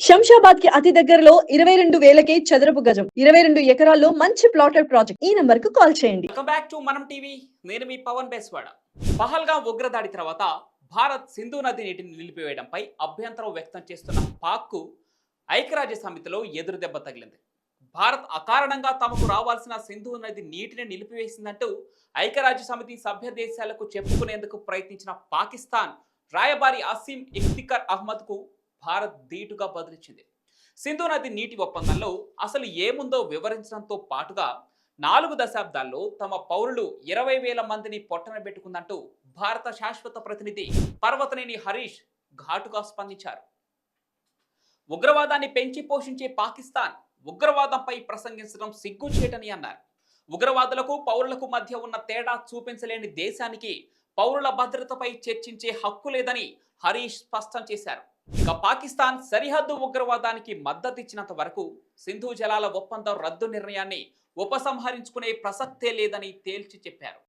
శంషాబాద్కి అతి దగ్గరలో ఇరవై రెండు వేలకే చదరపు గజం ఇరవై రెండు ఎకరాల్లో మంచి ప్లాటెడ్ ప్రాజెక్ట్. ఈ నంబర్కు కాల్ చేయండి. బ్యాక్ టు మనం టీవీ నేను మీ పవన్ బేస్వాడ. పహల్గా ఉగ్రదాడి తర్వాత భారత్ సింధు నది నీటిని నిలిపివేయడంపై అభ్యంతరం వ్యక్తం చేస్తున్న పాక్కు ఐక్యరాజ్య సమితిలో ఎదురు దెబ్బ తగిలింది. భారత్ అకారణంగా తమకు రావాల్సిన సింధు నది నీటిని నిలిపివేసిందంటూ ఐక్యరాజ్య సమితి సభ్య దేశాలకు చెప్పుకునేందుకు ప్రయత్నించిన పాకిస్తాన్ రాయబారి అసీం ఇఫ్తికర్ అహ్మద్కు భారత్ ధీటుగా బదిలిచ్చింది. సింధు నది నీటి ఒప్పందంలో అసలు ఏముందో వివరించడంతో పాటుగా నాలుగు దశాబ్దాల్లో తమ పౌరులు ఇరవై వేల మందిని పొట్టన పెట్టుకుందంటూ భారత శాశ్వత ప్రతినిధి పర్వతనేని హరీష్ ఘాటుగా స్పందించారు. ఉగ్రవాదాన్ని పెంచి పోషించే పాకిస్తాన్ ఉగ్రవాదంపై ప్రసంగించడం సిగ్గుచేటని అన్నారు. ఉగ్రవాదులకు పౌరులకు మధ్య ఉన్న తేడా చూపించలేని దేశానికి పౌరుల భద్రతపై చర్చించే హక్కు లేదని హరీష్ స్పష్టం చేశారు. ఇక పాకిస్తాన్ సరిహద్దు ఉగ్రవాదానికి మద్దతిచ్చినంత వరకు సింధు జలాల ఒప్పందం రద్దు నిర్ణయాన్ని ఉపసంహరించుకునే ప్రసక్తే లేదని తేల్చి చెప్పారు.